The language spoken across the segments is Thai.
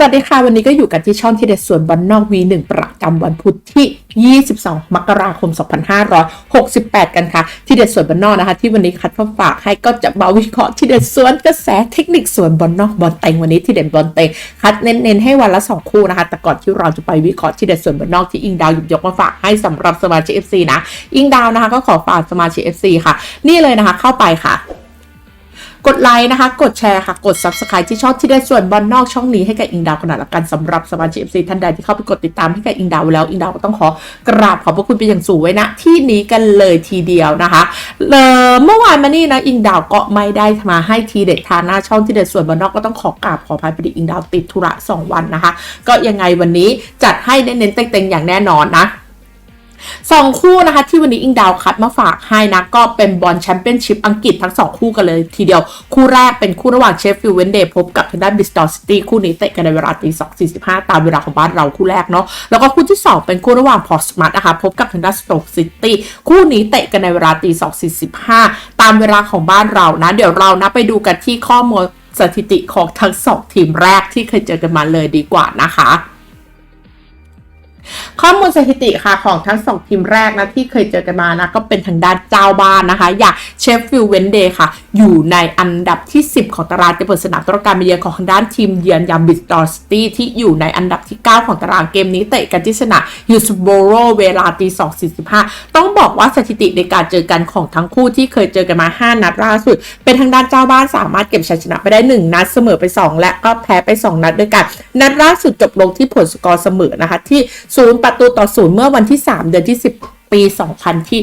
สวัสดีค่ะ วันนี้ก็อยู่กันที่ช่องที่เด็ดส่วนบอลนอก V1 ประจำวันพุธที่ 22 มกราคม 2568 กันค่ะ ที่เด็ดส่วนบอลนอกนะคะ ที่วันนี้คัดมาฝากให้ก็จะมาวิเคราะห์ที่เด็ดส่วนกระแสเทคนิคส่วนบอลนอกบอลเต็งวันนี้ที่เด็ดบอลเต็งคัดเน้นๆให้วันละ 2 คู่นะคะ แต่ก่อนที่เราจะไปวิเคราะห์ที่เด็ดส่วนบอลนอกที่อิงดาวหยิบยกมาฝากให้สำหรับสมาชิก FC นะ อิงดาวนะคะก็ขอฝากสมาชิก FC ค่ะ นี่เลยนะคะเข้าไปค่ะ กดไลค์นะคะ กดแชร์ค่ะ กด subscribe ที่ชองที่ได้ส่วนบอลนอกช่องนี้ให้กับอิงดาวขนาดละกันสำหรับสมาชิก FC ท่านใดที่เข้าไปกดติดตามให้กับอิงดาวแล้วอิงดาวก็ต้องขอกราบขอบพระคุณเป็นอย่างสูงไว้นะที่นี้กันเลยทีเดียวนะคะเอ่อเมื่อวานมานี่นะอิงดาวก็ไม่ได้มาให้ทีเด็ดทานหน้าช่องที่เด็ดส่วนบอลนอกก็ต้องขอกราบขออภัยพอดีอิงดาวติดธุระสองวันนะคะ ก็ยังไงวันนี้จัดให้เน้นๆเต็งๆอย่างแน่นอนนะ สองคู่นะคะที่วันนี้อิงดาวคัดมาฝากให้นะ ก็เป็นบอลแชมเปี้ยนชิพอังกฤษทั้งสองคู่กันเลยทีเดียว คู่แรกเป็นคู่ระหว่างเชฟฟิลด์เวนเดย์พบกับทางด้านบิสตอร์ซิตี้คู่นี้เตะกันในเวลาตีสองสี่สิบห้าตามเวลาของบ้านเราคู่แรกเนาะแล้วก็คู่ที่2เป็นคู่ระหว่างพอร์สมัตนะคะพบกับทางด้านสโตกซิตี้คู่นี้เตะกันในเวลาตีสองสี่สิบห้าตามเวลาของบ้านเรานะเดี๋ยวเรานะไปดูกันที่ข้อมูลสถิติของทั้งสองทีมแรกที่เคยเจอกันมาเลยดีกว่านะคะ ข้อมูลสถิติค่ะของทั้งสองทีมแรกนะที่เคยเจอกันมานะก็เป็นทางด้านเจ้าบ้านนะคะ อย่างเชฟฟิลด์เวนเดย์ค่ะ อยู่ในอันดับที่ 10 ของตารางจะเปิดสนามต้นการมาเยือนของทางด้านทีมเยือนยามบิสตอร์สตี้ที่อยู่ในอันดับที่ 9 ของตารางเกมนี้เตะกันที่สนามยูสโบโรเวลาตี2.45ต้องบอกว่าสถิติในการเจอกันของทั้งคู่ที่เคยเจอกันมา 5 นัดล่าสุด เป็นทางด้านเจ้าบ้านสามารถเก็บชัยชนะไปได้ 1 นัดเสมอไป 2 และก็แพ้ไป 2 นัดด้วยกัน นัดล่าสุดจบลงที่ผลสกอร์เสมอนะคะที่0ประตูต่อ0เมื่อวันที่ 3 เดือนที่ 10ปี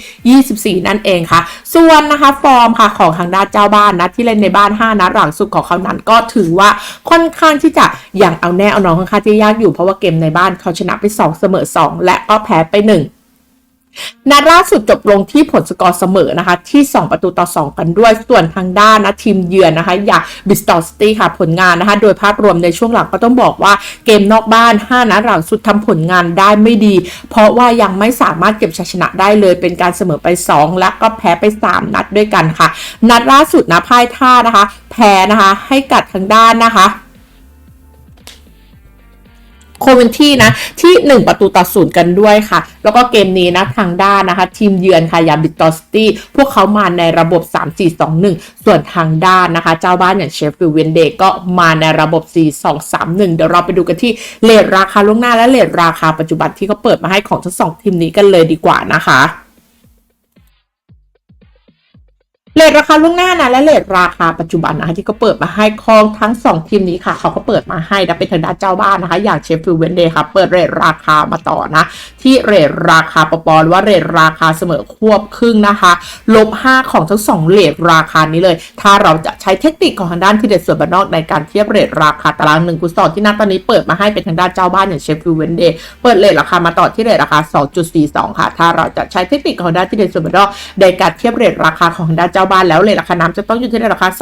2024 นั่นเองค่ะ ส่วนนะคะฟอร์มค่ะของทางด้านเจ้าบ้านนะที่เล่นในบ้าน 5 นัดหลังสุดของเขานั้นก็ถือว่าค่อนข้างที่จะอย่างเอาแน่เอานอนค่อนข้างที่ยากอยู่เพราะว่าเกมในบ้านเขาชนะไป 2 เสมอ 2 และก็แพ้ไป 1 นัดล่าสุดจบลงที่ผลสกอร์เสมอนะคะ ที่ 2 ประตูต่อ 2 กันด้วย ส่วนทางด้านนะทีมเยือนนะคะ อย่างบิสตอร์สตี้ค่ะผลงานนะคะ โดยภาพรวมในช่วงหลังก็ต้องบอกว่าเกมนอกบ้าน 5 นัดหลังสุดทำผลงานได้ไม่ดี เพราะว่ายังไม่สามารถเก็บชัยชนะได้เลย เป็นการเสมอไป 2 และก็แพ้ไป 3 นัดด้วยกันค่ะ นัดล่าสุดนะพ่ายท่านะคะ แพ้นะคะให้กับทางด้านนะคะ โคเวนที่นะที่ 1 ประตูต่อศูนย์กันด้วยค่ะ แล้วก็เกมนี้นะทางด้านนะคะ ทีมเยือนค่ะยามบิตตอสตี้พวกเขามาในระบบ 3-4-2-1 ส่วนทางด้านนะคะ เจ้าบ้านอย่างเชฟฟิลด์เวนเดย์ก็มาในระบบ 4-2-3-1 เดี๋ยวเราไปดูกันที่เลทราคาล่วงหน้าและเลทราคาปัจจุบันที่เขาเปิดมาให้ของทั้งสองทีมนี้กันเลยดีกว่านะคะ เลทราคาล่วงหน้านะและเลทราคาปัจจุบันนะคะที่ก็เปิดมาให้คองทั้ง 2 ทีมนี้ค่ะ เขาก็เปิดมาให้นะเป็นทางด้านเจ้าบ้านนะคะ อย่างเชฟฟิลด์เวนเดย์ค่ะ เปิดเรทราคามาต่อนะ ที่เรทราคาปปอหรือว่าเรทราคาเสมอควบครึ่งนะคะลบ 5 ของทั้ง 2เรทราคานี้เลย ถ้าเราจะใช้เทคนิคของทางด้านที่เด็ดส่วนบนนอกในการเทียบเรทราคาตารางหนึ่งกุศลที่นัดตอนนี้เปิดมาให้เป็นทางด้านเจ้าบ้านอย่างเชฟฟิลด์เวนเดย์เปิดเรทราคามาต่อที่เรทราคา 2.42 ค่ะ ถ้าเราจะใช้เทคนิคของทางด้านที่เด็ดส่วนบนนอกในการเทียบเรทราคาของทางด้านเจ้าบาลแล้วเลยราคาน้ำจะต้องอยู่ที่ราคา2.30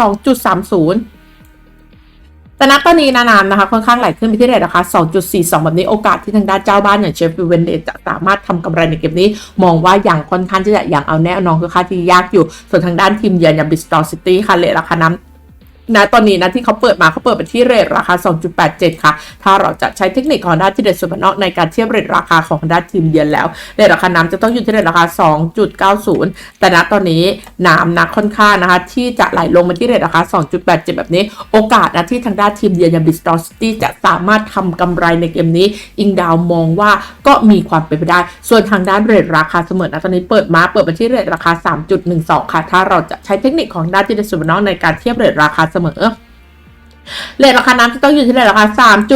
แต่ณตอนนี้นานๆนะคะค่อนข้างไหลขึ้นไปที่เรทราคา2.42 แบบนี้โอกาสที่ทางด้านเจ้าบ้านอย่างเชฟฟิลเวนเดจะสามารถทำกำไรในเกมนี้ มองว่าอย่างค่อนข้างจะอย่างเอาแน่นอนคือค่าที่ยากอยู่ ส่วนทางด้านทีมเยือนอย่างบิสตอร์ซิตี้ค่ะเลทราคาน้ำ นะตอนนี้นะที่เขาเปิดมาเขาเปิดไปที่เรทราคา 2.87 ค่ะ ถ้าเราจะใช้เทคนิคของด้านที่เด็ดส่วนนอกในการเทียบเรทราคาของด้านทีมเยือนแล้วเรทราคาน้ำจะต้องอยู่ที่เรทราคา 2.90 แต่ณตอนนี้น้ำนะค่อนข้างนะคะ ที่จะไหลลงมาที่เรทราคา 2.87 แบบนี้ โอกาสนะที่ทางด้านทีมเยือนอย่างบิสตอร์ซิตี้จะสามารถทำกำไรในเกมนี้ อิงดาวมองว่าก็มีความเป็นไปได้ ส่วนทางด้านเรทราคาเสมอนะตอนนี้เปิดมาเปิดมาที่เรทราคา 3.12 ค่ะ ถ้าเราจะใช้เทคนิคของด้านที่เด็ดส่วนนอกในการเทียบเรทราคาเสมอเลทราคาน้ำจะต้องอยู่ที่เลทราคา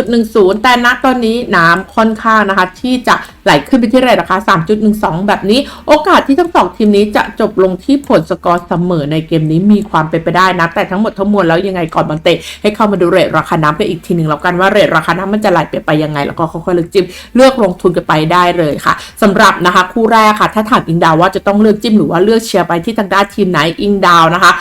3.10 แต่ณตอนนี้น้ำค่อนข้างนะคะ ที่จะไหลขึ้นไปที่เลทราคา 3.12 แบบนี้ โอกาสที่ทั้งสองทีมนี้จะจบลงที่ผลสกอร์เสมอในเกมนี้มีความเป็นไปได้นะ แต่ทั้งหมดทั้งมวลแล้วยังไงก่อนบอลเตะให้เข้ามาดูเรทราคาน้ำกันอีกทีหนึ่งแล้วกันว่าเรทราคาน้ำมันจะไหลไปไปยังไง แล้วก็ค่อยๆเลือกจิ้มเลือกลงทุนกันไปได้เลยค่ะสำหรับนะคะคู่แรกค่ะ ถ้าถามอิงดาวว่าจะต้องเลือกจิ้มหรือว่าเลือกเชียร์ไปที่ทางด้านทีมไหนอิงดาวนะคะ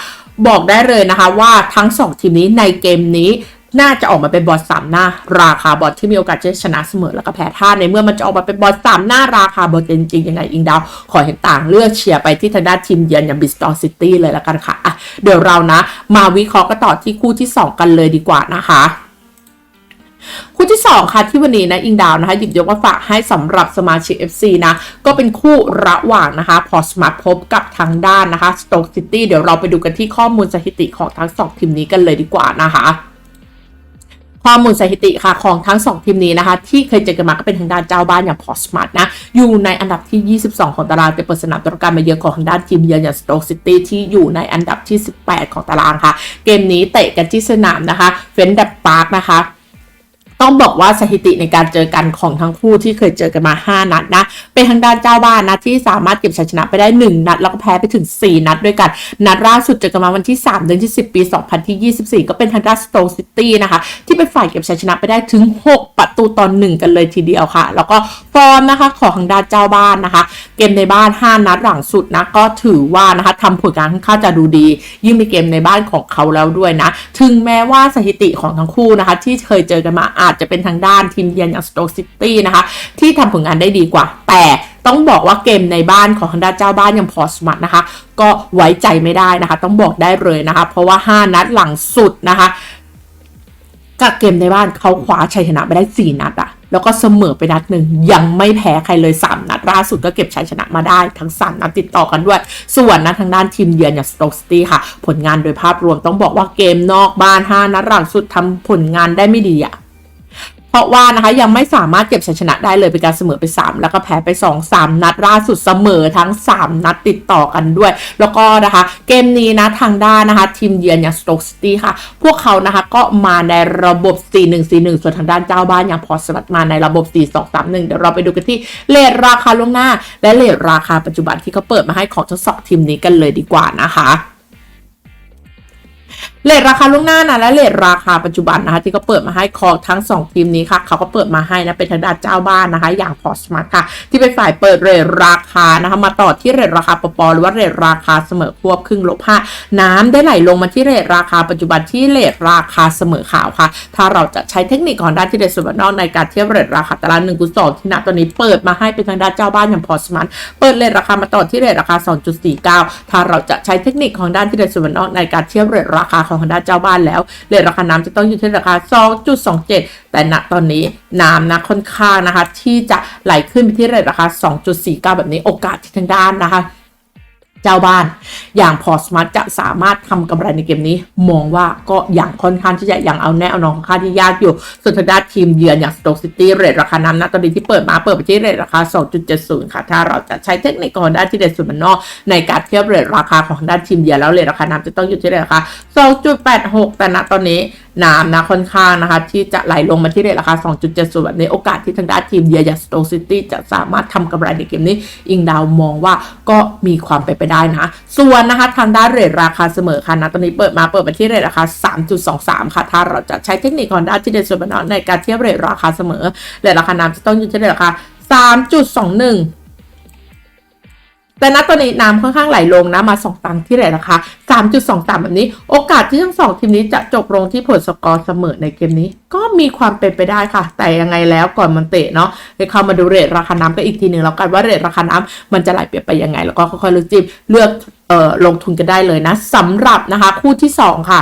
บอกได้เลยนะคะว่าทั้งสองทีมนี้ในเกมนี้น่าจะออกมาเป็นบอสสามหน้า ราคาบอสที่มีโอกาสจะชนะเสมอแล้วก็แพ้ท่าในเมื่อมันจะออกมาเป็นบอสสามหน้าราคาบอสจริงๆยังไงอิงดาว ขอเห็นต่างเลือกเชียร์ไปที่ทางด้านทีมเยือนอย่างบิสตอร์ซิตี้เลยแล้วกันค่ะะเดี๋ยวเรานะ มาวิเคราะห์กันต่อที่คู่ที่ 2 กันเลยดีกว่านะคะ คู่ที่ 2 ค่ะที่วันนี้นะอิงดาวนะคะหยิบยกมาฝากให้สำหรับสมาชิก FC นะก็เป็นคู่ระหว่างนะคะ พอสมาร์ทพบกับทางด้านนะคะสโต k ซิตี้เดี๋ยวเราไปดูกันที่ข้อมูลสถิติของทั้งสองทีมนี้กันเลยดีกว่านะคะข้อมูลสถิติค่ะของทั้ง 2 ทีมนี้นะคะ ที่เคยเจอกันมาก็เป็นทางด้านเจ้าบ้านอย่างพอสมาร์ทนะ อยู่ในอันดับที่ 22 ของตารางแต่เปิดสนามตรการมาเยือนของทางด้านทีมเยือนอย่างสโต k ซิตี้ที่อยู่ในอันดับที่ 18 ของตารางค่ะ เกมนี้เตะกันที่สนามนะคะเฟนดับปาร์คนะคะ ต้องบอกว่าสถิติในการเจอกันของทั้งคู่ที่เคยเจอกันมา 5 นัดนะ เป็นทางด้านเจ้าบ้านนะที่สามารถเก็บชัยชนะไปได้ 1 นัด แล้วก็แพ้ไปถึง 4 นัดด้วยกัน นัดล่าสุดเจอกันมาวันที่ 3 เดือนที่ 10 ปี 2024 ก็เป็นทางด้านสโตซิตี้นะคะ ที่เป็นฝ่ายเก็บชัยชนะไปได้ถึง 6 ประตูต่อ1กันเลยทีเดียวค่ะ แล้วก็ฟอร์มนะคะของทางด้านเจ้าบ้านนะคะ เกมในบ้าน 5 นัดหลังสุดนะก็ถือว่านะคะทำผลงานค่อนข้างจะดูดี ยิ่งในเกมในบ้านของเขาแล้วด้วยนะ ถึงแม้ว่าสถิติของทั้งคู่นะคะ ที่เคยเจอกันมาอาจจะเป็นทางด้านทีมเยือนอย่างสโต k ซิตี้นะคะ ที่ทำผลงานได้ดีกว่า แต่ต้องบอกว่าเกมในบ้านของทางด้านเจ้าบ้านอย่างพอสมัตนะคะ ก็ไว้ใจไม่ได้นะคะ ต้องบอกได้เลยนะคะ เพราะว่า 5 นัดหลังสุดนะคะกับเกมในบ้านเขาคว้าชัยชนะไปได้ 4 นัดอะแล้วก็เสมอไปนัดหนึ่งยังไม่แพ้ใครเลย 3 นัดล่าสุดก็เก็บชัยชนะมาได้ทั้ง 3 นัดติดต่อกันด้วย ส่วนนะทางด้านทีมเยือนอย่างสโต k ซิตี้ค่ะ ผลงานโดยภาพรวมต้องบอกว่าเกมนอกบ้าน 5 นัดหลังสุดทำผลงานได้ไม่ดีอะ เพราะว่านะคะยังไม่สามารถเก็บชัยชนะได้เลยเป็นการเสมอไป 3 แล้วก็แพ้ไป 2 3 นัดล่าสุดเสมอทั้ง 3 นัดติดต่อกันด้วย แล้วก็นะคะเกมนี้นะทางด้านนะคะทีมเยือนอย่างสโต k ซิตี้ค่ะ พวกเขานะคะก็มาในระบบ 4-1-4-1 ส่วนทางด้านเจ้าบ้านอย่างพอสวัตมาในระบบ 4-2-3-1 เดี๋ยวเราไปดูกันที่เลทราคาล่วงหน้า และเลทราคาปัจจุบันที่เขาเปิดมาให้ของทั้งสองทีมนี้กันเลยดีกว่านะคะ เลทราคาล่วงหน้านะและเลทราคาปัจจุบันนะคะที่เขาเปิดมาให้ของทั้ง 2 ทีมนี้ค่ะเขาก็เปิดมาให้นะเป็นทางด้านเจ้าบ้านนะคะ อย่างพอสมาร์ทค่ะ ที่เป็นฝ่ายเปิดเรทราคานะคะมาต่อที่เรทราคาปปหรือว่าเรทราคาเสมอควบครึ่งลบห้าน้ำได้ไหลลงมาที่เรทราคาปัจจุบันที่เรทราคาเสมอขาวค่ะ ถ้าเราจะใช้เทคนิคของด้านที่เดส่วนนอกในการเทียบเรทราคาตารางหนึ่งคูณสองที่ณตอนนี้เปิดมาให้เป็นทางด้านเจ้าบ้านอย่างพอสมาร์ทเปิดเรทราคามาต่อที่เรทราคา 2.49 ถ้าเราจะใช้เทคนิคของด้านที่เดส่วนนอกในการเทียบเรทราคาของทางด้านเจ้าบ้านแล้วเรทราคาน้ำจะต้องอยู่ที่ราคา 2.27 แต่ณตอนนี้น้ำนะค่อนข้างนะคะ ที่จะไหลขึ้นไปที่เรทราคา 2.49 แบบนี้โอกาสที่ทางด้านนะคะ เจ้าบ้าน อย่างพอสมาร์ทจะสามารถทำกำไรในเกมนี้ มองว่าก็อย่างค่อนข้างที่จะอย่างเอาแน่เอานอนค่อนข้างที่ยากอยู่ ส่วนทางด้านทีมเยือนอย่างสโต k ซิตี้เรทราคาน้ำนะตอนนี้ที่เปิดมาเปิดไปที่เรทราคา 2.70 ค่ะ ถ้าเราจะใช้เทคนิคของด้านที่เด็ดสุดมันนอกในการเทียบเรทราคาของด้านทีมเยือนแล้วเรทราคาน้ำจะต้องอยู่ที่เรทราคา 2.86 แต่ณตอนนี้น้ำนะค่อนข้างนะคะ ที่จะไหลลงมาที่เรทราคา 2.70 แบบนี้โอกาสที่ทางด้านทีมเยือนอย่างสโตซิตี้จะสามารถทำกำไรในเกมนี้ อิงดาวมองว่าก็มีความเป็นไปได้นะ ส่วนนะคะทางด้านเรทราคาเสมอค่ะนะตอนนี้เปิดมาเปิดไปที่เรทราคา 3.23 ค่ะถ้าเราจะใช้เทคนิคของด้านที่เด่นสุดบนในการเทียบเรทราคาเสมอเรทราคาน้ำจะต้องอยู่ที่เรทราคา3.21 แต่ณตอนนี้น้ำค่อนข้างไหลลงนะมา 2 ตังที่เรทราคา3.23 แบบนี้ โอกาสที่ทั้งสองทีมนี้จะจบลงที่ผลสกอร์เสมอในเกมนี้ ก็มีความเป็นไปได้ค่ะ แต่ยังไงแล้วก่อนมันเตะเนาะไปเข้ามาดูเรทราคาน้ำกันอีกทีหนึ่งแล้วกันว่าเรทราคาน้ำมันจะไหลเปลี่ยนไปยังไง แล้วก็ค่อยๆเลือกจิ้มเลือกเอ่อลงทุนกันได้เลยนะสำหรับนะคะคู่ที่ 2 ค่ะ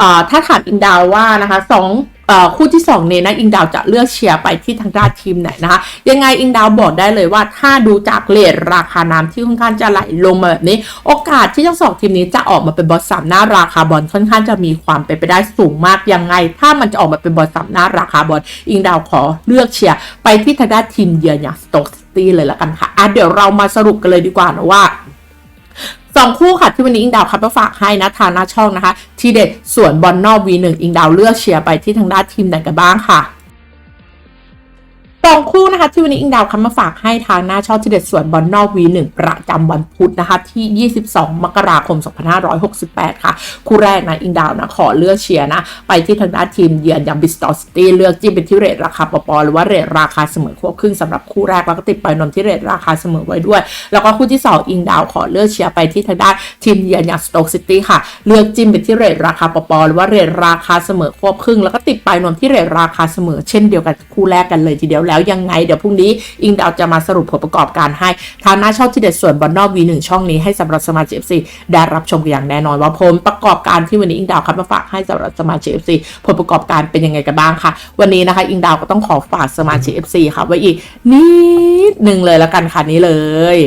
อ่อถ้าถามอิงดาวว่านะคะสองคู่ที่2เนี่ยนะอิงดาวจะเลือกเชียร์ไปที่ทางด้านทีมไหนนะคะยังไงอิงดาวบอกได้เลยว่าถ้าดูจากเลทราคาน้ำที่ค่อนข้างจะไหลลงมาแบบนี้ โอกาสที่ทั้งสองทีมนี้จะออกมาเป็นบอลสามหน้าราคาบอลค่อนข้างจะมีความเป็นไปได้สูงมากยังไง ถ้ามันจะออกมาเป็นบอลสามหน้าราคาบอลอิงดาวขอเลือกเชียร์ไปที่ทางด้านทีมเยือนอย่างสโต k ซิตี้เลยละกันค่ะอะเดี๋ยวเรามาสรุปกันเลยดีกว่านะว่า สองคู่ค่ะที่วันนี้อิงดาวคัดมาฝากให้นะทางหน้าช่องนะคะ ทีเด็ดส่วนบอลนอก V1 อิงดาวเลือกเชียร์ไปที่ทางด้านทีมไหนกันบ้างค่ะ สองคู่นะคะที่วันนี้อิงดาวคัดมาฝากให้ทางหน้าช่องทีเด็ดส่วนบอลนอก V1 ประจำวันพุธนะคะที่ 22 มกราคม 2568 ค่ะ คู่แรกนะอิงดาวนะขอเลือกเชียร์นะ ไปที่ทางด้านทีมเยือนอย่างบิสตอสตี้เลือกจิ้มเป็นที่เรทราคาปปหรือว่าเรทราคาเสมอควบครึ่งสำหรับคู่แรกแล้วก็ติดไปนมที่เรทราคาเสมอไว้ด้วย แล้วก็คู่ที่ 2 อิงดาวขอเลือกเชียร์ไปที่ทางด้านทีมเยือนอย่างสโต k ซิตี้ค่ะ เลือกจิ้มเป็นที่เรทราคาปปหรือว่าเรทราคาเสมอควบครึ่ง แล้วก็ติดไปนมที่เรทราคาเสมอเช่นเดียวกันคู่แรกกันเลยทีเดียวแล้วยังไงเดี๋ยวพรุ่งนี้อิงดาวจะมาสรุปผลประกอบการให้ทางหน้าช่องที่เด็ดส่วนบอลนอก V1 ช่องนี้ให้สำหรับสมาชิก FC ได้รับชมกันอย่างแน่นอนว่าผลประกอบการที่วันนี้อิงดาวคับมาฝากให้สำหรับสมาชิก FC ผลประกอบการเป็นยังไงกันบ้างค่ะ วันนี้นะคะ อิงดาวก็ต้องขอฝากสมาชิก FC ค่ะไว้อีกนิดหนึ่งเลยละกันค่ะนี้เลย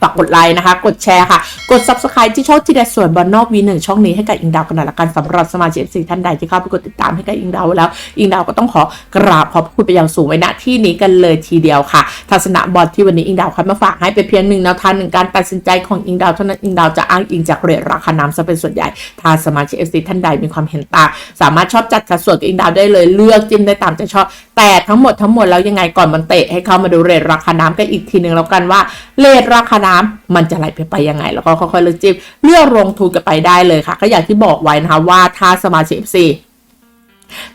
ฝากกดไลค์นะคะ กดแชร์ค่ะ กด subscribe ที่ช่องที่แดส่วนบอลนอก V1 ช่องนี้ให้กับอิงดาวกันหน่อยละกันสำหรับสมาชิกสี่ท่านใดที่เข้าไปกดติดตามให้กับอิงดาวแล้ว อิงดาวก็ต้องขอกราบขอบพระคุณไปอย่างสูงไว้ณที่นี้กันเลยทีเดียวค่ะ ทัศนะบอลที่วันนี้อิงดาวคัดมาฝากให้เป็นเพียงหนึ่งแนวทางหนึ่งการตัดสินใจของอิงดาวเท่านั้นอิงดาวจะอ้างอิงจากเรทราคาน้ำซะเป็นส่วนใหญ่ถ้าสมาชิกเอฟซีท่านใดมีความเห็นต่างสามารถชอบจัดสัดส่วนกับอิงดาวได้เลยเลือกจิ้มได้ตามใจชอบแต่ทั้งหมดทั้งหมดแล้วยังไงก่อนมันเตะให้เข้ามาดูเรทราคาน้ำกันอีกทีหนึ่งแล้วกันว่าเรทราคาน้ำมันจะไหลไปไปยังไง แล้วก็ค่อยๆเลือกจิ้มเลือกลงทุนกันไปได้เลยค่ะ ก็อย่างที่บอกไว้นะคะว่าถ้าสมาชิก FC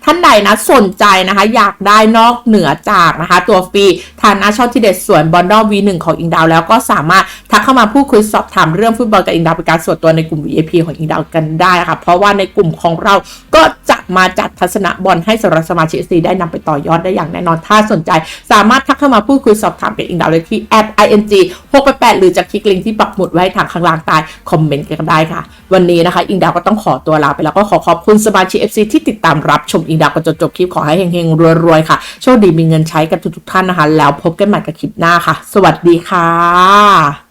ท่านใดนะสนใจนะคะ อยากได้นอกเหนือจากนะคะ ตัวฟรีทางหน้าช่องที่เด็ดส่วนบอลดอ V1 ของอิงดาวแล้วก็สามารถทักเข้ามาพูดคุยสอบถามเรื่องฟุตบอลกับอิงดาวเป็นการส่วนตัวในกลุ่ม VIP ของอิงดาวกันได้ค่ะ เพราะว่าในกลุ่มของเราก็จะมาจัดทัศนบอลให้สำหรับสมาชิกซีได้นำไปต่อยอดได้อย่างแน่นอนถ้าสนใจ สามารถทักเข้ามาพูดคุยสอบถามกับอิงดาวเลยที่ @ing 688หรือจะคลิกลิงก์ที่ปักหมุดไว้ทางข้างล่างใต้คอมเมนต์กันได้ค่ะ วันนี้นะคะ อิงดาวก็ต้องขอตัวลาไปแล้วก็ขอขอบคุณสมาชิก FC ที่ติดตามรับชมอิงดาวกันจนจบคลิปขอให้เฮงๆรวยๆค่ะโชคดีมีเงินใช้กันทุกๆท่านนะคะ แล้วพบกันใหม่กับคลิปหน้าค่ะ สวัสดีค่ะ